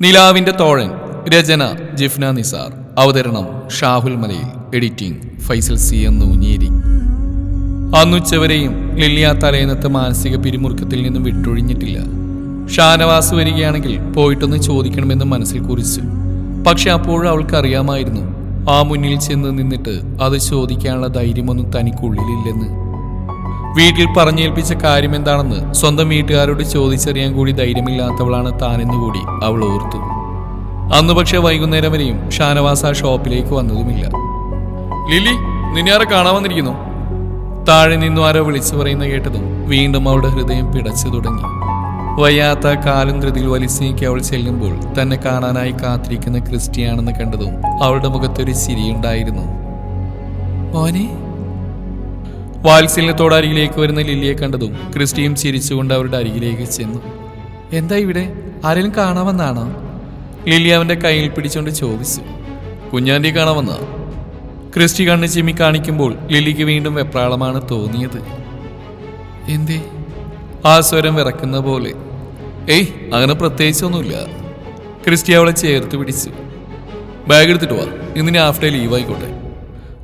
നിലാവിന്റെ തോഴൻ രചന ജിഫ്ന നിസാർ. അവതരണം ഷാഹുൽ മലയിൽ editing Faisal C എന്ന് ഊഞ്ഞേരി അന്നുച്ചവരെയും ലില്ലിയ തലേന്നത്തെ മാനസിക പിരിമുറുക്കത്തിൽ നിന്നും വിട്ടൊഴിഞ്ഞിട്ടില്ല. ഷാനവാസ് വരികയാണെങ്കിൽ പോയിട്ടൊന്ന് ചോദിക്കണമെന്ന് മനസ്സിൽ കുറിച്ചു. പക്ഷെ അപ്പോഴും അവൾക്കറിയാമായിരുന്നു ആ മുന്നിൽ ചെന്ന് നിന്നിട്ട് അത് ചോദിക്കാനുള്ള ധൈര്യമൊന്നും തനിക്കുള്ളിലില്ലെന്ന്. വീട്ടിൽ പറഞ്ഞേൽപ്പിച്ച കാര്യം എന്താണെന്ന് സ്വന്തം വീട്ടുകാരോട് ചോദിച്ചറിയാൻ കൂടി ധൈര്യമില്ലാത്തവളാണ് താനെന്നുകൂടി അവൾ ഓർത്തു. അന്ന് പക്ഷെ വൈകുന്നേരം വരെയും ഷാനവാസ് ആ ഷോപ്പിലേക്ക് വന്നതുമില്ല. ലിലി നിന്നെ ആരെ കാണാൻ വന്നിരിക്കുന്നു? താഴെ നിന്നും ആരോ വിളിച്ചു പറയുന്ന കേട്ടതും വീണ്ടും അവളുടെ ഹൃദയം പിടച്ചു തുടങ്ങി. വയ്യാത്ത കാലും ധൃതിയിൽ വലിച്ചേക്ക് അവൾ ചെല്ലുമ്പോൾ തന്നെ കാണാനായി കാത്തിരിക്കുന്ന ക്രിസ്റ്റിയാണെന്ന് കണ്ടതും അവളുടെ മുഖത്തൊരു ചിരിയുണ്ടായിരുന്നു. മോനെ വാത്സല്യത്തോടെ അരികിലേക്ക് വരുന്ന ലില്ലിയെ കണ്ടതും ക്രിസ്റ്റിയും ചിരിച്ചുകൊണ്ട് അവരുടെ അരികിലേക്ക് ചെന്നു. എന്താ ഇവിടെ? ആരെങ്കിലും കാണാമെന്നാണോ? ലില്ലി അവന്റെ കയ്യിൽ പിടിച്ചുകൊണ്ട് ചോദിച്ചു. കുഞ്ഞാണ്ടി കാണാമെന്ന? ക്രിസ്റ്റി കണ്ണ് ചിമ്മി കാണിക്കുമ്പോൾ ലില്ലിക്ക് വീണ്ടും വെപ്രാളമാണ് തോന്നിയത്. എന്തേ? ആ സ്വരം വിറക്കുന്ന പോലെ. ഏയ് അങ്ങനെ പ്രത്യേകിച്ചൊന്നുമില്ല. ക്രിസ്റ്റി അവളെ ചേർത്ത് പിടിച്ചു. ബാഗ് എടുത്തിട്ട് വാ ഇന്ന് ഞാൻ ഹാഫ് ഡേ ലീവ് ആയിക്കോട്ടെ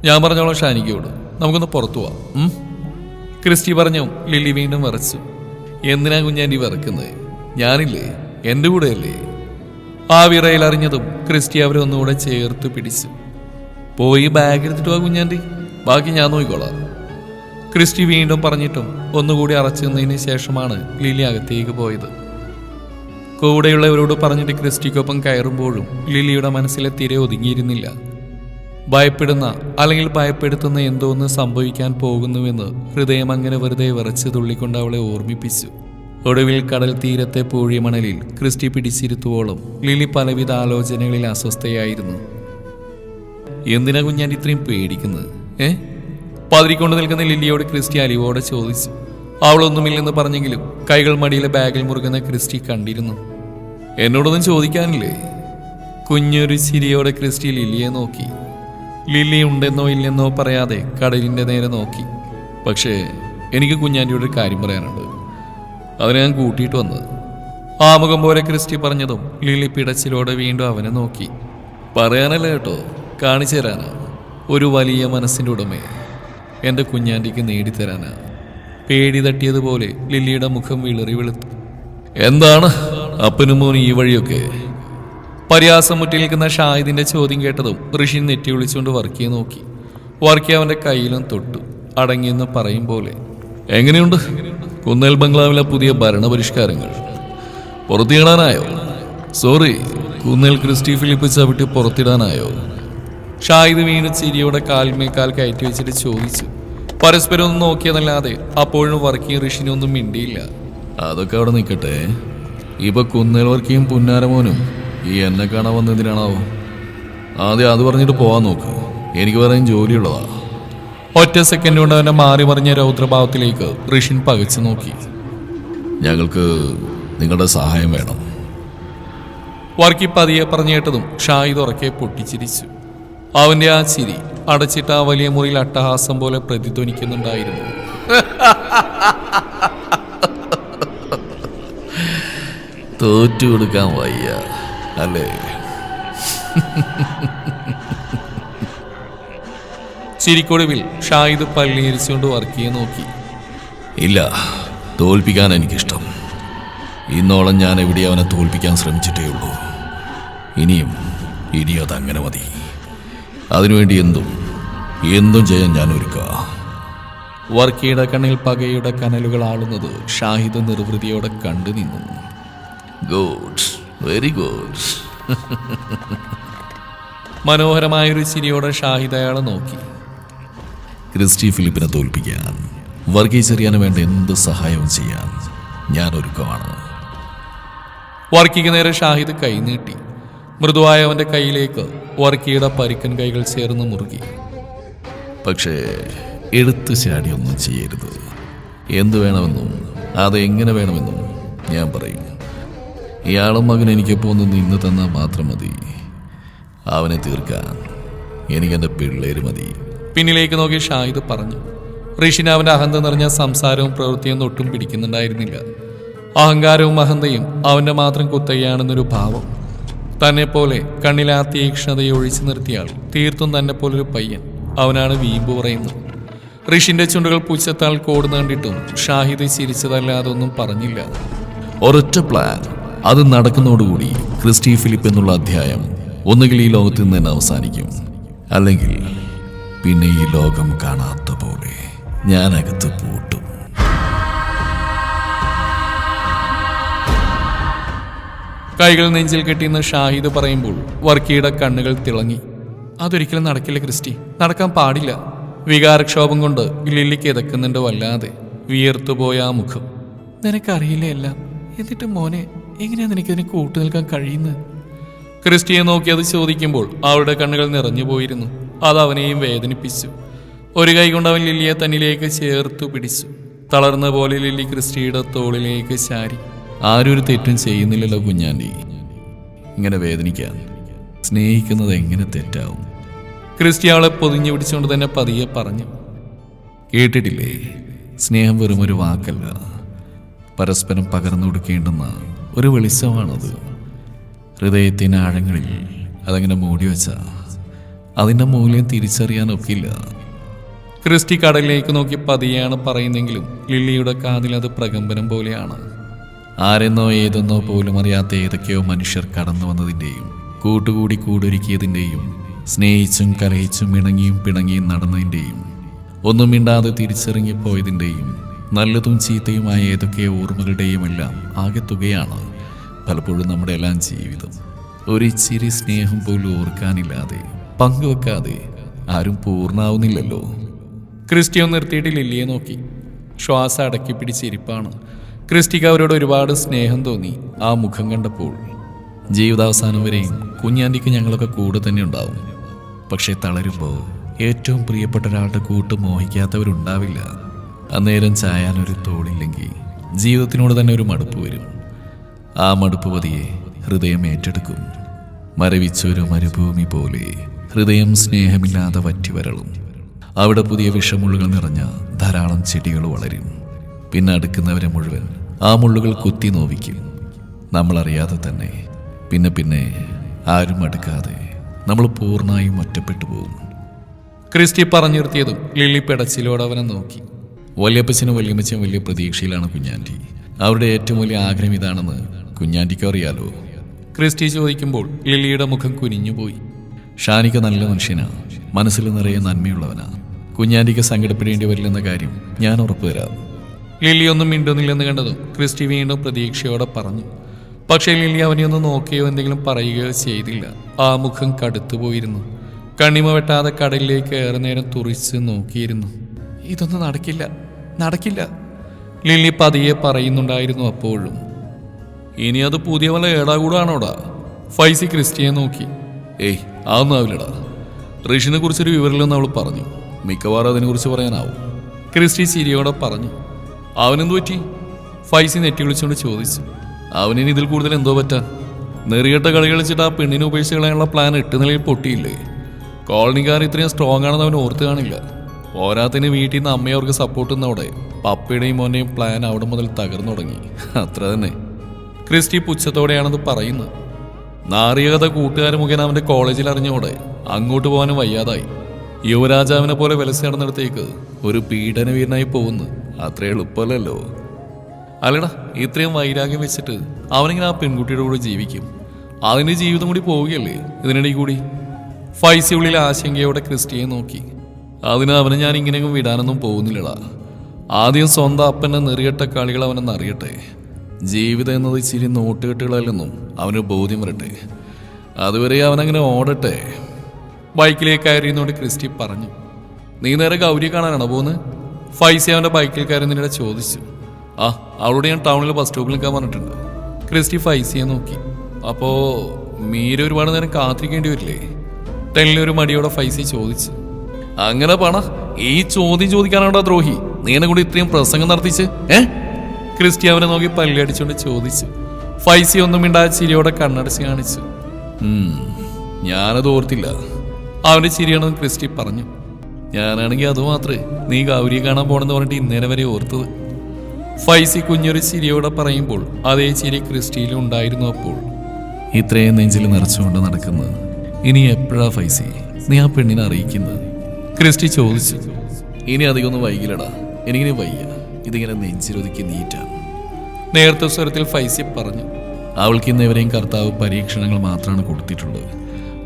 ഞാൻ പറഞ്ഞോളാം ഷാനിക്കോട് നമുക്കൊന്ന് പുറത്തു പോവാം. ക്രിസ്റ്റി പറഞ്ഞു ലില്ലി വീണ്ടും വിറച്ചു. എന്തിനാ കുഞ്ഞാന്റെ വിറക്കുന്നത്? ഞാനില്ലേ? എന്റെ കൂടെയല്ലേ? ആ വിറയിൽ അറിഞ്ഞതും ക്രിസ്റ്റി അവരെ ഒന്നുകൂടെ ചേർത്ത് പിടിച്ചു. പോയി ബാഗ് എടുത്തിട്ട് വാ കുഞ്ഞാന്റെ ബാക്കി ഞാൻ നോക്കിക്കോളാം. ക്രിസ്റ്റി വീണ്ടും പറഞ്ഞിട്ടും ഒന്നുകൂടി അറച്ചുനിന്നതിന് ശേഷമാണ് ലില്ലി അകത്തേക്ക് പോയത്. കൂടെയുള്ളവരോട് പറഞ്ഞിട്ട് ക്രിസ്റ്റിക്കൊപ്പം കയറുമ്പോഴും ലില്ലിയുടെ മനസ്സിലെ തിരെ ഒതുങ്ങിയിരുന്നില്ല. ഭയപ്പെടുന്ന അല്ലെങ്കിൽ ഭയപ്പെടുത്തുന്ന എന്തോ ഒന്ന് സംഭവിക്കാൻ പോകുന്നുവെന്ന് ഹൃദയം അങ്ങനെ വെറുതെ വിറച്ച് തുള്ളിക്കൊണ്ട് അവളെ ഓർമ്മിപ്പിച്ചു. ഒടുവിൽ കടൽ തീരത്തെ പൂഴിമണലിൽ ക്രിസ്റ്റി പിടിച്ചിരുത്തുവോളം ലിലി പലവിധ ആലോചനകളിൽ അസ്വസ്ഥയായിരുന്നു. എന്തിനാ കുഞ്ഞാൻ ഇത്രയും പേടിക്കുന്നത് ഏ? പതിരിക്കൊണ്ട് നിൽക്കുന്ന ലില്ലിയോട് ക്രിസ്റ്റി അലിവോടെ ചോദിച്ചു. അവളൊന്നുമില്ലെന്ന് പറഞ്ഞെങ്കിലും കൈകൾ മടിയിലെ ബാഗിൽ മുറുകുന്ന ക്രിസ്റ്റി കണ്ടിരുന്നു. എന്നോടൊന്നും ചോദിക്കാനില്ലേ? കുഞ്ഞൊരു ചിരിയോടെ ക്രിസ്റ്റി ലില്ലിയെ നോക്കി. ലില്ലി ഉണ്ടെന്നോ ഇല്ലെന്നോ പറയാതെ കടലിന്റെ നേരെ നോക്കി. പക്ഷേ എനിക്ക് കുഞ്ഞാന്റിയുടെ ഒരു കാര്യം പറയാനുണ്ട്. അവനെ ഞാൻ കൂട്ടിയിട്ട് വന്നത്. ആമുഖം പോലെ ക്രിസ്റ്റി പറഞ്ഞതും ലില്ലി പിടച്ചിലോടെ വീണ്ടും അവനെ നോക്കി. പറയാനല്ല കേട്ടോ കാണിച്ചു തരാനാ. ഒരു വലിയ മനസ്സിന്റെ ഉടമയെ എന്റെ കുഞ്ഞാന്റിക്ക് നേടിത്തരാനാ. പേടി തട്ടിയതുപോലെ ലില്ലിയുടെ മുഖം വിളറി വെളുത്തു. എന്താണ് അപ്പനും മോനും ഈ വഴിയൊക്കെ? പരിഹാസം മുറ്റി നിൽക്കുന്ന ഷാഹിദിന്റെ ചോദ്യം കേട്ടതും ഋഷി നെറ്റി വിളിച്ചുകൊണ്ട് വർക്കിയെ നോക്കി. വർക്കി അവന്റെ കയ്യിലും തൊട്ടു. അടങ്ങിയെന്ന് പറയും പോലെ. എങ്ങനെയുണ്ട്? കുന്നേൽ ബംഗ്ലാവിലെ പുതിയ ഭരണപരിഷ്കാരങ്ങൾ. പുറത്തിടാനായോ സോറി കുന്നേൽ ക്രിസ്റ്റി ഫിലിപ്പ് ചവിട്ടി പുറത്തിടാനായോ? ഷാഹിദ് വീണ് ചിരിയോടെ കാൽമേൽ കാൽ കയറ്റി വെച്ചിട്ട് ചോദിച്ചു. പരസ്പരം ഒന്ന് നോക്കിയതല്ലാതെ അപ്പോഴും വർക്കിയും ഋഷിനൊന്നും മിണ്ടിയില്ല. അതൊക്കെ അവിടെ നിൽക്കട്ടെ. ഇപ്പൊ കുന്നേൽ വർക്കിയും പുന്നാരമോനും ഈ എന്നെ കാണാൻ വന്നതിനാണാവോ ആദ്യം അത് പറഞ്ഞിട്ട് പോവാൻ നോക്ക്. എനിക്ക് പറയാൻ ജോലിയുള്ളതാ. ഒറ്റ സെക്കൻഡ് കൊണ്ട് അവന്റെ മാറി മറിഞ്ഞ രൗദ്രഭാവത്തിലേക്ക് ഋഷിൻ പകച്ചു നോക്കി. ഞങ്ങൾക്ക് നിങ്ങളുടെ സഹായം വേണം. വർക്കി പതിയെ പറഞ്ഞു കേട്ടതും ഷാഹിദ് ഉറക്കെ പൊട്ടിച്ചിരിച്ചു. അവന്റെ ആ ചിരി അടച്ചിട്ട ആ വലിയ മുറിയിൽ അട്ടഹാസം പോലെ പ്രതിധ്വനിക്കുന്നുണ്ടായിരുന്നു. തോറ്റു കൊടുക്കാൻ വയ്യ. അല്ലേ? ചിരിക്കൊടുവിൽ ഷാഹിദ് വർക്ക് ചെയ്യാൻ നോക്കി. ഇല്ല തോൽപ്പിക്കാൻ എനിക്കിഷ്ടം. ഇന്നോളം ഞാൻ എവിടെ അവനെ തോൽപ്പിക്കാൻ ശ്രമിച്ചിട്ടേ ഉള്ളൂ. ഇനിയും ഇനി അതങ്ങനെ മതി. അതിനുവേണ്ടി എന്തും എന്തും ചെയ്യാൻ ഞാൻ ഒരുക്കുക വർക്കിയുടെ കണ്ണിൽ പകയുടെ കനലുകൾ ആളുന്നത് ഷാഹിദ് നിർവൃതിയോടെ കണ്ടു നിന്നു. ഗുഡ് വെരി ഗുഡ് മനോഹരമായൊരു ചിരിയോടെ ഷാഹിദ് അയാളെ നോക്കി. ക്രിസ്റ്റി ഫിലിപ്പിനെ തോൽപ്പിക്കാൻ. വർഗീസ് അറിയാൻ വേണ്ട എന്ത് സഹായവും ചെയ്യാൻ ഞാൻ ഒരുക്കമാണ്. വർക്കിക്ക് നേരെ ഷാഹിദ് കൈ നീട്ടി. മൃദുവായ അവന്റെ കൈയിലേക്ക് വർക്കിയുടെ പരിക്കൻ കൈകൾ ചേർന്ന് മുറുകി. പക്ഷേ എടുത്തു ചാടിയൊന്നും ചെയ്യരുത്. എന്ത് വേണമെന്നും അത് എങ്ങനെ വേണമെന്നും ഞാൻ പറയും. ഇയാളും മകൻ എനിക്കൊപ്പം ഒന്ന് നിന്ന് തന്നാൽ മാത്രം മതി. അവനെ തീർക്കാൻ എനിക്കെന്റെ പിള്ളേര് മതി. പിന്നിലേക്ക് നോക്കി ഷാഹിദ് പറഞ്ഞു. ഋഷിന് അവന്റെ അഹന്ത നിറഞ്ഞ സംസാരവും പ്രവൃത്തിയും ഒട്ടും പിടിക്കുന്നുണ്ടായിരുന്നില്ല. അഹങ്കാരവും അഹന്തയും അവന്റെ മാത്രം കുത്തയ്യാണെന്നൊരു ഭാവം. തന്നെ പോലെ കണ്ണിലാ തീക്ഷ്ണതയെ ഒഴിച്ചു നിർത്തിയാൽ തീർത്തും തന്നെ പോലൊരു പയ്യൻ അവനാണ് വീമ്പ് പറയുന്നത്. ഋഷിന്റെ ചുണ്ടുകൾ പുച്ഛത്താൽ കോടുന്നു കണ്ടിട്ടും ഷാഹിദ് ചിരിച്ചതല്ലാതൊന്നും പറഞ്ഞില്ല. ഒരൊറ്റ പ്ലാൻ അത് നടക്കുന്നതോടുകൂടി ക്രിസ്റ്റി ഫിലിപ്പ് എന്നുള്ള അധ്യായം ഒന്നുകിൽ ഈ ലോകത്ത് നിന്ന് തന്നെ അവസാനിക്കും അല്ലെങ്കിൽ പിന്നെ ഈ ലോകം കാണാത്ത പോലെ ഞാനകത്ത് പൂട്ടും. കൈകൾ നെഞ്ചിൽ കെട്ടിയെന്ന് ഷാഹിദ് പറയുമ്പോൾ വർക്കിയുടെ കണ്ണുകൾ തിളങ്ങി. അതൊരിക്കലും നടക്കില്ല ക്രിസ്റ്റി. നടക്കാൻ പാടില്ല. വികാരക്ഷോഭം കൊണ്ട് ലില്ലിക്ക് കിതക്കുന്നുണ്ട് വല്ലാതെ. വിയർത്തുപോയ ആ മുഖം. നിനക്കറിയില്ല എല്ലാം? എന്നിട്ട് മോനെ എങ്ങനെയാ എനിക്കതിനെ കൂട്ടു നിൽക്കാൻ കഴിയുന്നത്? ക്രിസ്റ്റിയെ നോക്കി അത് ചോദിക്കുമ്പോൾ അവളുടെ കണ്ണുകൾ നിറഞ്ഞു പോയിരുന്നു. അത് അവനെയും വേദനിപ്പിച്ചു. ഒരു കൈ കൊണ്ട് അവൻ ലില്ലിയെ തന്നിലേക്ക് ചേർത്തു പിടിച്ചു. തളർന്ന പോലെ ലില്ലി ക്രിസ്റ്റിയുടെ തോളിലേക്ക് ചാരി. ആരും ഒരു തെറ്റും ചെയ്യുന്നില്ലല്ലോ കുഞ്ഞാണ്ടി. ഇങ്ങനെ വേദനിക്കാൻ. സ്നേഹിക്കുന്നത് എങ്ങനെ തെറ്റാവും? ക്രിസ്റ്റി അവളെ പൊതിഞ്ഞു പിടിച്ചുകൊണ്ട് തന്നെ പതിയെ പറഞ്ഞു. കേട്ടിട്ടില്ലേ? സ്നേഹം വെറും ഒരു വാക്കല്ല. പരസ്പരം പകർന്നു കൊടുക്കേണ്ടുന്ന ഒരു വെളിച്ചമാണത്. ഹൃദയത്തിന് ആഴങ്ങളിൽ അതങ്ങനെ മൂടി വെച്ച അതിന്റെ മൂല്യം തിരിച്ചറിയാനൊക്കില്ല. ക്രിസ്റ്റി കടലിലേക്ക് നോക്കി പതിയാണ് പറയുന്നെങ്കിലും ലില്ലിയുടെ കാതിൽ അത് പ്രകമ്പനം പോലെയാണ്. ആരെന്നോ ഏതെന്നോ പോലും അറിയാത്ത ഏതൊക്കെയോ മനുഷ്യർ കടന്നു വന്നതിന്റെയും കൂട്ടുകൂടി കൂടൊരുക്കിയതിന്റെയും സ്നേഹിച്ചും കലഹിച്ചും ഇണങ്ങിയും പിണങ്ങിയും നടന്നതിന്റെയും ഒന്നും മിണ്ടാതെ തിരിച്ചിറങ്ങിപ്പോയതിന്റെയും നല്ലതും ചീത്തയുമായ ഏതൊക്കെ ഓർമ്മകളുടെയും എല്ലാം ആകെ തുകയാണ് പലപ്പോഴും നമ്മുടെ എല്ലാം ജീവിതം. ഒരിച്ചിരി സ്നേഹം പോലും ഓർക്കാനില്ലാതെ പങ്കുവെക്കാതെ ആരും പൂർണാവുന്നില്ലല്ലോ. ക്രിസ്റ്റിയോ നിർത്തിയിട്ട് ലില്ലിയെ നോക്കി. ശ്വാസം അടക്കി പിടിച്ചിരിപ്പാണ് ക്രിസ്റ്റിക്ക് അവരോട് ഒരുപാട് സ്നേഹം തോന്നി ആ മുഖം കണ്ടപ്പോൾ. ജീവിതാവസാനം വരെയും കുഞ്ഞാണ്ടിക്ക് ഞങ്ങളൊക്കെ കൂടെ തന്നെ ഉണ്ടാവും. പക്ഷേ തളരുമ്പോൾ ഏറ്റവും പ്രിയപ്പെട്ട ഒരാളുടെ കൂട്ട് മോഹിക്കാത്തവരുണ്ടാവില്ല. അന്നേരം ഒരു തോളില്ലെങ്കിൽ ജീവിതത്തിനോട് തന്നെ ഒരു മടുപ്പ് വരും. ആ മടുപ്പ് പതിയെ ഹൃദയം ഏറ്റെടുക്കും. മരവിച്ചൊരു മരുഭൂമി പോലെ ഹൃദയം സ്നേഹമില്ലാതെ വറ്റി വരളും അവിടെ പുതിയ വിഷമുള്ളുകൾ നിറഞ്ഞ ധാരാളം ചെടികൾ വളരും. പിന്നെ അടുക്കുന്നവരെ മുഴുവൻ ആ മുള്ളുകൾ കുത്തി നോവിക്കും. നമ്മളറിയാതെ തന്നെ പിന്നെ പിന്നെ ആരും അടുക്കാതെ നമ്മൾ പൂർണമായും ഒറ്റപ്പെട്ടു പോകും ക്രിസ്റ്റി പറഞ്ഞു നിർത്തിയതും ലില്ലി പിടച്ചിലോടെ അവനെ നോക്കി. വല്യപ്പച്ചനും വല്യമ്മച്ചും വലിയ പ്രതീക്ഷയിലാണ് കുഞ്ഞാന്റി അവരുടെ ഏറ്റവും വലിയ ആഗ്രഹം ഇതാണെന്ന് കുഞ്ഞാന്റിക്ക് അറിയാലോ. ക്രിസ്റ്റി ചോദിക്കുമ്പോൾ ലിലിയുടെ മുഖം കുനിഞ്ഞുപോയി. ഷാനിക്ക് നല്ല മനുഷ്യനാണ് മനസ്സിൽ നിറയെ നന്മയുള്ളവനാണ് കുഞ്ഞാന്റിക്ക് സങ്കടപ്പെടേണ്ടി വരില്ലെന്ന കാര്യം ഞാൻ ഉറപ്പുതരാം ലില്ലി ഒന്നും മിണ്ടുന്നില്ലെന്ന് കണ്ടതും ക്രിസ്റ്റി വീണ്ടും പ്രതീക്ഷയോടെ പറഞ്ഞു. പക്ഷേ ലില്ലി അവനെ ഒന്ന് നോക്കുകയോ എന്തെങ്കിലും പറയുകയോ ചെയ്തില്ല. ആ മുഖം കടുത്തുപോയിരുന്നു. കണ്ണിമ വെട്ടാതെ കടലിലേക്ക് ഏറെ നേരം തുറിച്ച് നോക്കിയിരുന്നു. ഇതൊന്നും നടക്കില്ല. നടക്കില്ല. ലില്ലി പതിയെ പറയുന്നുണ്ടായിരുന്നു അപ്പോഴും. ഇനി അത് പുതിയ വല്ല ഏടാകൂടാണോടാ? ഫൈസി ക്രിസ്റ്റിയെ നോക്കി. ഏയ് അതൊന്നും ആവില്ലടാ. ഋഷിനെ കുറിച്ചൊരു വിവരമില്ലെന്ന് അവൾ പറഞ്ഞു. മിക്കവാറും അതിനെക്കുറിച്ച് പറയാനാവും. ക്രിസ്റ്റി ചിരിയോടെ പറഞ്ഞു. അവനെന്തു പറ്റി? ഫൈസി നെറ്റി വിളിച്ചുകൊണ്ട് ചോദിച്ചു. അവനിനി ഇതിൽ കൂടുതൽ എന്തോ പറ്റാൻ നെറിയട്ട കളി കളിച്ചിട്ട് ആ പെണ്ണിനെ ഉപേക്ഷിച്ച് കളയാനുള്ള പ്ലാൻ എട്ട് നിലയിൽ പൊട്ടിയില്ലേ? കോളനിക്കാർ ഇത്രയും സ്ട്രോങ് ആണെന്ന് അവൻ ഓർത്ത് കാണില്ല. പോരാത്തിന് വീട്ടിൽ നിന്ന് അമ്മയെ അവർക്ക് സപ്പോർട്ട് നിന്നവിടെ പപ്പയുടെയും മോനെയും പ്ലാൻ അവിടെ മുതൽ തകർന്നു തുടങ്ങി. അത്ര തന്നെ. ക്രിസ്റ്റി പുച്ഛത്തോടെയാണത് പറയുന്നത്. നാറിയകഥ കൂട്ടുകാരൻ മുഖേന അവന്റെ കോളേജിൽ അറിഞ്ഞോടെ അങ്ങോട്ട് പോകാനും വയ്യാതായി. യുവരാജാവിനെ പോലെ വിലസി നടന്നിടത്തേക്ക് ഒരു പീഡനവീരനായി പോകുന്നു. അത്ര എളുപ്പമല്ലല്ലോ. അല്ലടാ ഇത്രയും വൈരാഗ്യം വെച്ചിട്ട് അവനിങ്ങനെ ആ പെൺകുട്ടിയുടെ കൂടെ ജീവിക്കും. അതിന്റെ ജീവിതം കൂടി പോവുകയല്ലേ ഇതിനിടയിൽ കൂടി? ഫൈസിയുള്ളിൽ ആശങ്കയോടെ ക്രിസ്റ്റിയെ നോക്കി. അതിന് അവനെ ഞാൻ ഇങ്ങനെയൊന്നും വിടാനൊന്നും പോകുന്നില്ലടാ. ആദ്യം സ്വന്തം അപ്പന്റെ നെറിയട്ട കളികൾ അവനെന്ന് അറിയട്ടെ. ജീവിതം എന്നത് ഇച്ചിരി നോട്ടുകെട്ടുകളല്ലെന്നും അവന് ബോധ്യം വരട്ടെ. അതുവരെ അവനങ്ങനെ ഓടട്ടെ. ബൈക്കിലേക്ക് കയറിയെന്നോട് ക്രിസ്റ്റി പറഞ്ഞു. നീ നേരെ ഗൗരി കാണാനാണോ പോകുന്നത്? ഫൈസി അവന്റെ ബൈക്കിൽ കയറുന്നതിനിടെ ചോദിച്ചു. ആ അവളോട് ഞാൻ ടൗണിൽ ബസ് സ്റ്റോപ്പിൽ നിൽക്കാൻ പറഞ്ഞിട്ടുണ്ട്. ക്രിസ്റ്റി ഫൈസിയെ നോക്കി. അപ്പോൾ മീര ഒരുപാട് നേരം കാത്തിരിക്കേണ്ടി വരില്ലേ? ടെന്നിലൊരു മടിയോടെ ഫൈസി ചോദിച്ചു. അങ്ങനെ പണ ഈ ചോദ്യം ചോദിക്കാനാണോ ദ്രോഹി? നീനെ കൂടി ഇത്രയും പ്രസംഗം നടത്തിച്ച് ഏ? ക്രിസ്റ്റി അവനെ നോക്കി പല്ലടിച്ചുകൊണ്ട് ചോദിച്ചു ഫൈസി ഒന്നും മിണ്ടാതെ ചിരിയോടെ കണ്ണടച്ച് കാണിച്ചു ഞാനത് ഓർത്തില്ല. അവന്റെ ചിരിയാണെന്ന് ക്രിസ്റ്റി പറഞ്ഞു. ഞാനാണെങ്കിൽ അത് മാത്രമേ നീ ഗൗരിയെ കാണാൻ പോണെന്ന് പറഞ്ഞിട്ട് ഇന്നേരം വരെ ഓർത്തത്. ഫൈസി കുഞ്ഞൊരു ചിരിയോടെ പറയുമ്പോൾ അതേ ചിരി ക്രിസ്റ്റിയിലും ഉണ്ടായിരുന്നു അപ്പോൾ. ഇത്രയും നെഞ്ചിൽ നിറച്ചുകൊണ്ട് നടക്കുന്നത് ഇനി എപ്പോഴാ ഫൈസി? നീ ആ പെണ്ണിനെ അറിയിക്കുന്നത്? ക്രിസ്റ്റി ചോദിച്ചു. ഇനി അധികമൊന്നും വൈകില്ലടാ. എനിക്കിനി വയ്യ. ഇതിങ്ങനെ നെഞ്ചിലൊതുക്കി നീറ്റ നേരത്തെ സ്വരത്തിൽ ഫൈസി പറഞ്ഞു. അവൾക്ക് ഇന്ന് ഇവരെയും കർത്താവ് പരീക്ഷണങ്ങൾ മാത്രമാണ് കൊടുത്തിട്ടുള്ളത്.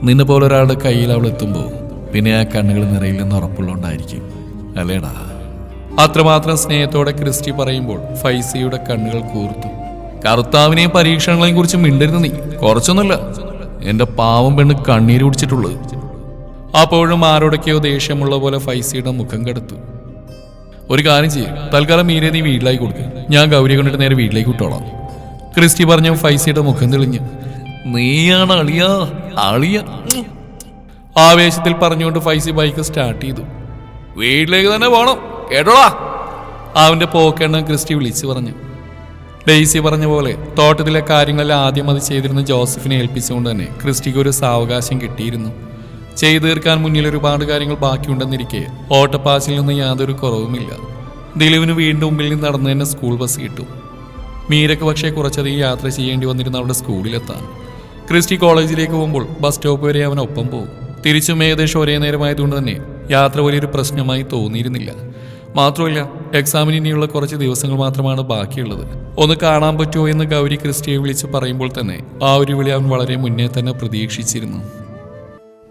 നിന്നെ പോലെ ഒരാളുടെ കയ്യിൽ അവൾ എത്തുമ്പോൾ പിന്നെ ആ കണ്ണുകൾ നിറയില്ലെന്ന് ഉറപ്പുള്ളതുകൊണ്ടായിരിക്കും. അല്ലേടാ? അത്രമാത്രം സ്നേഹത്തോടെ ക്രിസ്റ്റി പറയുമ്പോൾ ഫൈസിയുടെ കണ്ണുകൾ കൂർത്തു. കർത്താവിനെയും പരീക്ഷണങ്ങളെയും കുറിച്ച് മിണ്ടരുത് നീ. കുറച്ചൊന്നുമില്ല. എന്റെ പാവം പെണ്ണ് കണ്ണീര് കുടിച്ചിട്ടുള്ളത്. അപ്പോഴും ആരോടൊക്കെയോ ദേഷ്യമുള്ള പോലെ ഫൈസിയുടെ മുഖം കെടുത്തു. ഒരു കാര്യം ചെയ്യും തൽക്കാലം മീരെ നീ വീട്ടിലേക്ക് കൊടുക്കുക ഞാൻ ഗൗരി കൊണ്ടിട്ട് നേരെ വീട്ടിലേക്ക് വിട്ടോളാം. ക്രിസ്റ്റി പറഞ്ഞു ഫൈസിയുടെ മുഖം തെളിഞ്ഞു നീയാണ് അളിയ അളിയ. ആവേശത്തിൽ പറഞ്ഞുകൊണ്ട് ഫൈസി ബൈക്ക് സ്റ്റാർട്ട് ചെയ്തു. വീട്ടിലേക്ക് തന്നെ പോകണം കേട്ടോളാ അവന്റെ പോക്കെണ്ണം ക്രിസ്റ്റി വിളിച്ചു പറഞ്ഞു. ഡെയ്സി പറഞ്ഞ പോലെ തോട്ടത്തിലെ കാര്യങ്ങളിൽ ആദ്യം അത് ചെയ്തിരുന്ന ജോസഫിനെ ഏൽപ്പിച്ചുകൊണ്ട് തന്നെ ക്രിസ്റ്റിക്ക് ഒരു സാവകാശം കിട്ടിയിരുന്നു. ചെയ്തു തീർക്കാൻ മുന്നിൽ ഒരുപാട് കാര്യങ്ങൾ ബാക്കിയുണ്ടെന്നിരിക്കെ ഓട്ടപ്പാച്ചിൽ നിന്ന് യാതൊരു കുറവുമില്ല. ദിലീപിന് വീണ്ടും മുമ്പിൽ നിന്ന് നടന്നു തന്നെ സ്കൂൾ ബസ് കിട്ടും. മീരക്ക് പക്ഷേ കുറച്ചധികം യാത്ര ചെയ്യേണ്ടി വന്നിരുന്ന അവരുടെ സ്കൂളിലെത്താൻ. ക്രിസ്റ്റി കോളേജിലേക്ക് പോകുമ്പോൾ ബസ് സ്റ്റോപ്പ് വരെ അവൻ ഒപ്പം പോകും. തിരിച്ചും ഏകദേശം ഒരേ നേരമായതുകൊണ്ട് തന്നെ യാത്ര വലിയൊരു പ്രശ്നമായി തോന്നിയിരുന്നില്ല. മാത്രമല്ല എക്സാമിന് ഇനിയുള്ള കുറച്ച് ദിവസങ്ങൾ മാത്രമാണ് ബാക്കിയുള്ളത്. ഒന്ന് കാണാൻ പറ്റുമോ എന്ന് ഗൗരി ക്രിസ്റ്റിയെ വിളിച്ച് പറയുമ്പോൾ തന്നെ ആ ഒരു വിളി അവൻ വളരെ മുന്നേ തന്നെ പ്രതീക്ഷിച്ചിരുന്നു.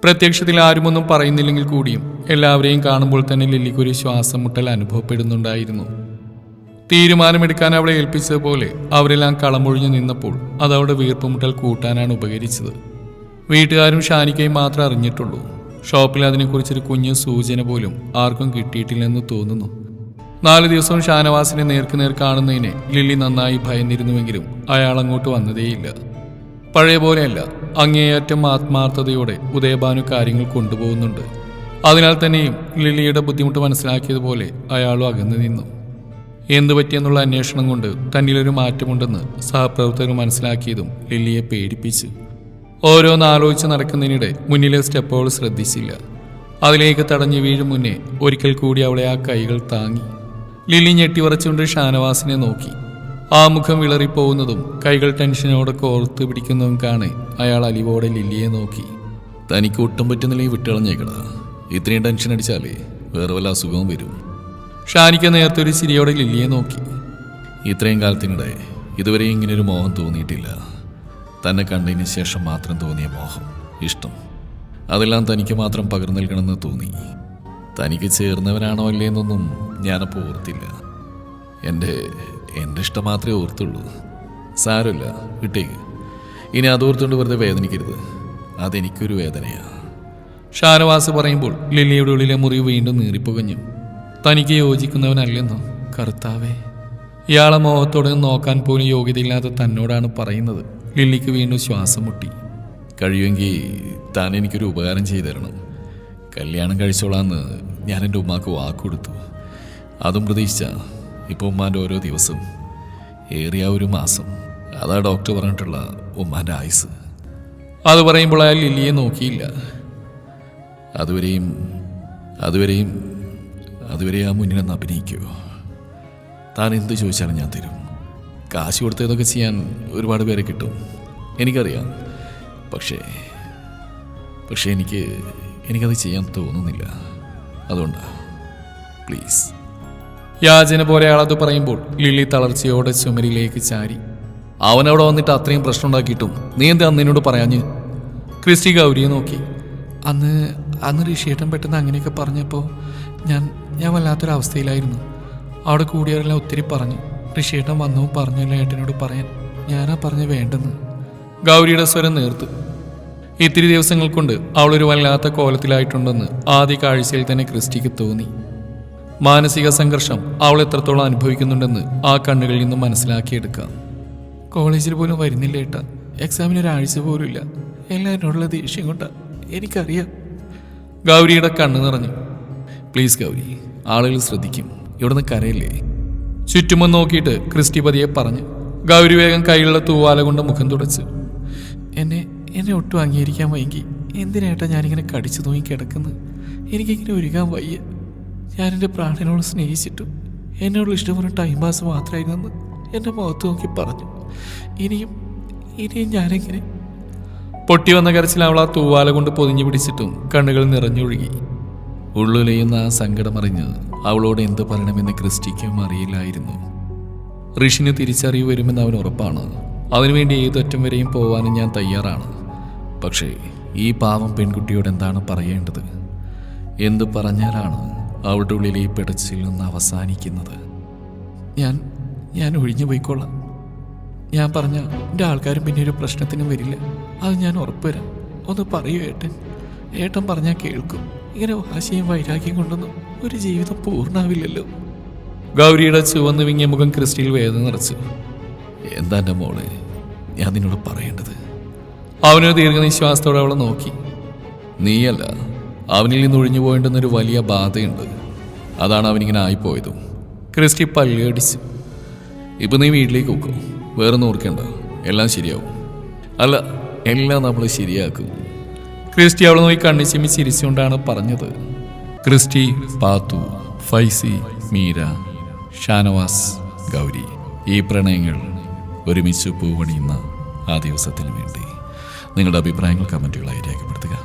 പ്രത്യക്ഷത്തിൽ ആരുമൊന്നും പറയുന്നില്ലെങ്കിൽ കൂടിയും എല്ലാവരെയും കാണുമ്പോൾ തന്നെ ലില്ലിക്കൊരു ശ്വാസം മുട്ടൽ അനുഭവപ്പെടുന്നുണ്ടായിരുന്നു. തീരുമാനമെടുക്കാൻ അവളെ ഏൽപ്പിച്ചതുപോലെ അവരെല്ലാം കളമൊഴിഞ്ഞു നിന്നപ്പോൾ അത് അവളുടെ വീർപ്പുമുട്ടൽ കൂട്ടാനാണ് ഉപകരിച്ചത്. വീട്ടുകാരും ഷാനിക്കയും മാത്രം അറിഞ്ഞിട്ടുള്ളൂ. ഷോപ്പിൽ അതിനെക്കുറിച്ചൊരു കുഞ്ഞു സൂചന പോലും ആർക്കും കിട്ടിയിട്ടില്ലെന്ന് തോന്നുന്നു. നാല് ദിവസവും ഷാനവാസിനെ നേർക്കുനേർ കാണുന്നതിനെ ലില്ലി നന്നായി ഭയന്നിരുന്നുവെങ്കിലും അയാൾ അങ്ങോട്ട് വന്നതേയില്ല. പഴയ പോലെയല്ല. അങ്ങേയറ്റം ആത്മാർത്ഥതയോടെ ഉദയഭാനു കാര്യങ്ങൾ കൊണ്ടുപോകുന്നുണ്ട്. അതിനാൽ തന്നെയും ലിലിയുടെ ബുദ്ധിമുട്ട് മനസ്സിലാക്കിയതുപോലെ അയാളും അകന്നു നിന്നു. എന്തു പറ്റിയെന്നുള്ള അന്വേഷണം കൊണ്ട് തന്നിലൊരു മാറ്റമുണ്ടെന്ന് സഹപ്രവർത്തകർ മനസ്സിലാക്കിയതും ലില്ലിയെ പേടിപ്പിച്ചു. ഓരോന്ന് ആലോചിച്ച് നടക്കുന്നതിനിടെ മുന്നിലെ സ്റ്റെപ്പുകൾ ശ്രദ്ധിച്ചില്ല. അതിലേക്ക് തടഞ്ഞു വീഴും മുന്നേ ഒരിക്കൽ കൂടി അവളെ ആ കൈകൾ താങ്ങി. ലില്ലി ഞെട്ടിവറച്ചുകൊണ്ട് ഷാനവാസിനെ നോക്കി. ആ മുഖം വിളറിപ്പോകുന്നതും കൈകൾ ടെൻഷനോടെ കോർത്ത് പിടിക്കുന്നതും കാണെ അയാൾ അലിവോടെ ലില്ലിയെ നോക്കി. തനിക്ക് ഒട്ടും പറ്റുന്നില്ലെങ്കിൽ വിട്ടുകളഞ്ഞേക്കടാ ഇത്രയും ടെൻഷൻ അടിച്ചാലേ വേറെ വല്ല അസുഖവും വരും. ഷാനിക്ക നേരത്തെ ഒരു ചിരിയോടെ ലില്ലിയെ നോക്കി. ഇത്രയും കാലത്തിനിടെ ഇതുവരെ ഇങ്ങനൊരു മോഹം തോന്നിയിട്ടില്ല. തന്നെ കണ്ടതിന് ശേഷം മാത്രം തോന്നിയ മോഹം ഇഷ്ടം. അതെല്ലാം തനിക്ക് മാത്രം പകർന്നു നൽകണമെന്ന് തോന്നി. തനിക്ക് ചേർന്നവരാണോ അല്ലേ എന്നൊന്നും ഞാനപ്പോൾ ഓർത്തില്ല. എന്റെ എന്റെ ഇഷ്ടം മാത്രമേ ഓർത്തുള്ളൂ. സാരമില്ല വിട്ടേക്ക്. ഇനി അതോർത്തുകൊണ്ട് വെറുതെ വേദനിക്കരുത്. അതെനിക്കൊരു വേദനയാണ് ഷാനവാസ് പറയുമ്പോൾ ലില്ലിയുടെ ഉള്ളിലെ മുറി വീണ്ടും നീറിപ്പുകഞ്ഞു. തനിക്ക് യോജിക്കുന്നവനല്ലെന്നോ കർത്താവേ. ഇയാളെ മോഹത്തോടെ നോക്കാൻ പോലും യോഗ്യതയില്ലാത്ത തന്നോടാണ് പറയുന്നത്. ലില്ലിക്ക് വീണ്ടും ശ്വാസം മുട്ടി. കഴിയുമെങ്കിൽ താൻ എനിക്കൊരു ഉപകാരം ചെയ്തു തരണം. കല്യാണം കഴിച്ചോളാന്ന് ഞാൻ എന്റെ ഉമ്മാക്ക് വാക്കുകൊടുത്തു. അതും പ്രതീക്ഷിച്ച ഇപ്പോൾ ഉമ്മാന്റെ ഓരോ ദിവസവും ഏറിയ ഒരു മാസം. അതാ ഡോക്ടർ പറഞ്ഞിട്ടുള്ള ഉമ്മാന്റെ ആയുസ്. അത് പറയുമ്പോൾ അയാൾ ലില്ലിയെ നോക്കിയില്ല. അതുവരെയും അതുവരെയും അതുവരെ ആ മുന്നിൽ നിന്ന് അഭിനയിക്കുമോ താൻ എന്ത് ചോദിച്ചാലും ഞാൻ തരും. കാശ് കൊടുത്ത് ഇതൊക്കെ ചെയ്യാൻ ഒരുപാട് പേരെ കിട്ടും. എനിക്കറിയാം. പക്ഷേ പക്ഷേ എനിക്ക് എനിക്കത് ചെയ്യാൻ തോന്നുന്നില്ല. അതുകൊണ്ടാണ് പ്ലീസ്. യാചന പോലെ അയാളത് പറയുമ്പോൾ ലില്ലി തളർച്ചയോടെ ചുമരിലേക്ക് ചാരി. അവൻ വന്നിട്ട് അത്രയും പ്രശ്നം ഉണ്ടാക്കിയിട്ടും നീ എന്താ അന്ന് എന്നോട് പറയാഞ്ഞ്? ക്രിസ്റ്റി ഗൗരിയെ നോക്കി. അന്ന് അന്ന് ഋഷിയേട്ടൻ പെട്ടെന്ന് അങ്ങനെയൊക്കെ പറഞ്ഞപ്പോൾ ഞാൻ ഞാൻ വല്ലാത്തൊരവസ്ഥയിലായിരുന്നു. അവിടെ കൂടിയവരെല്ലാം ഒത്തിരി പറഞ്ഞു. ഋഷിയേട്ടൻ വന്നു പറഞ്ഞു ഏട്ടനോട് പറയാൻ. ഞാനാ പറഞ്ഞ് വേണ്ടെന്ന്. ഗൗരിയുടെ സ്വരം നേർത്തു. ഇത്തിരി ദിവസങ്ങൾ കൊണ്ട് അവളൊരു വല്ലാത്ത കോലത്തിലായിട്ടുണ്ടെന്ന് ആദ്യ കാഴ്ചയിൽ തന്നെ ക്രിസ്റ്റിക്ക് തോന്നി. മാനസിക സംഘർഷം അവൾ എത്രത്തോളം അനുഭവിക്കുന്നുണ്ടെന്ന് ആ കണ്ണുകളിൽ നിന്നും മനസ്സിലാക്കിയെടുക്കാം. കോളേജിൽ പോലും വരുന്നില്ല ഏട്ടാ. എക്സാമിന് ഒരാഴ്ച പോലും ഇല്ല. എല്ലാം എന്നോടുള്ള ദേഷ്യം കൊണ്ടാ എനിക്കറിയാം. ഗൗരിയുടെ കണ്ണ് നിറഞ്ഞു. പ്ലീസ് ഗൗരി ആളുകൾ ശ്രദ്ധിക്കും. ഇവിടുന്ന് കരയില്ലേ? ചുറ്റുമൊന്ന് നോക്കിയിട്ട് ക്രിസ്റ്റി പതിയെ പറഞ്ഞു. ഗൗരി വേഗം കൈയുള്ള തൂവാല കൊണ്ട് മുഖം തുടച്ചു. എന്നെ എന്നെ ഒട്ടും അംഗീകരിക്കാൻ വൈകി. എന്തിനേട്ടാ ഞാനിങ്ങനെ കടിച്ചു തൂങ്ങി കിടക്കുന്നത് എനിക്കിങ്ങനെ ഒരുങ്ങാൻ വയ്യ. ഞാൻ എന്റെ പ്രാണനോട് സ്നേഹിച്ചിട്ടും. എന്നോട് ഇഷ്ടപ്പെടുന്ന ടൈം പാസ് മാത്രമായിരുന്നെന്ന് എന്റെ മുഖത്ത് നോക്കി പറഞ്ഞു. ഇനിയും ഇനിയും ഞാനെങ്ങനെ? പൊട്ടി വന്ന കരച്ചിൽ അവൾ ആ തൂവാല കൊണ്ട് പൊതിഞ്ഞു പിടിച്ചിട്ടും കണ്ണുകൾ നിറഞ്ഞൊഴുകി. ഉള്ളിലെയുന്ന ആ സങ്കടമറിഞ്ഞ് അവളോട് എന്ത് പറയണമെന്ന് ക്രിസ്റ്റിക്കും അറിയില്ലായിരുന്നു. ഋഷിന് തിരിച്ചറിവ് വരുമെന്ന് അവൻ ഉറപ്പാണ്. അതിനുവേണ്ടി ഏതൊറ്റം വരെയും പോവാനും ഞാൻ തയ്യാറാണ്. പക്ഷേ ഈ പാവം പെൺകുട്ടിയോട് എന്താണ് പറയേണ്ടത്? എന്ത് പറഞ്ഞാലാണ് അവളുടെ ഉള്ളിലെ ഈ പിടച്ചിൽ നിന്ന് അവസാനിക്കുന്നത്. ഞാൻ ഞാൻ ഒഴിഞ്ഞു പോയിക്കോളാം. ഞാൻ പറഞ്ഞ എന്റെ ആൾക്കാരും പിന്നെ ഒരു പ്രശ്നത്തിനും വരില്ല. അത് ഞാൻ ഉറപ്പുവരാം. ഒന്ന് പറയൂ ഏട്ടൻ. ഏട്ടൻ പറഞ്ഞാൽ കേൾക്കും. ഇങ്ങനെ വാശിയും വൈരാഗ്യം കൊണ്ടൊന്നും ഒരു ജീവിതം പൂർണാവില്ലല്ലോ. ഗൗരിയുടെ ചുവന്ന് വിങ്ങിയ മുഖം ക്രിസ്റ്റിയിൽ വേദന നിറച്ചു. എന്താ എന്റെ മോളെ? ഞാൻ നിന്നോട് പറയേണ്ടത്. അവനൊരു ദീർഘനിശ്വാസത്തോടെ അവളെ നോക്കി. നീയല്ല. അവനിൽ നിന്ന് ഒഴിഞ്ഞു പോയിട്ടുന്നൊരു വലിയ ബാധയുണ്ട്. അതാണ് അവനിങ്ങനെ ആയിപ്പോയതും. ക്രിസ്റ്റി പള്ളിയടിച്ച് ഇപ്പം നീ വീട്ടിലേക്ക് നോക്കും. വേറെ ഓർക്കേണ്ട. എല്ലാം ശരിയാവും. അല്ല എല്ലാം നമ്മൾ ശരിയാക്കും. ക്രിസ്റ്റി അവളെ നോക്കി കണ്ണി ചിമ്മി ചിരിച്ചുകൊണ്ടാണ് പറഞ്ഞത്. ക്രിസ്റ്റി പാത്തു ഫൈസി മീര ഷാനവാസ് ഗൗരി ഈ പ്രണയങ്ങൾ ഒരുമിച്ച് പൂവണിയുന്ന ആ ദിവസത്തിന് വേണ്ടി നിങ്ങളുടെ അഭിപ്രായങ്ങൾ കമന്റുകളായി രേഖപ്പെടുത്തുക.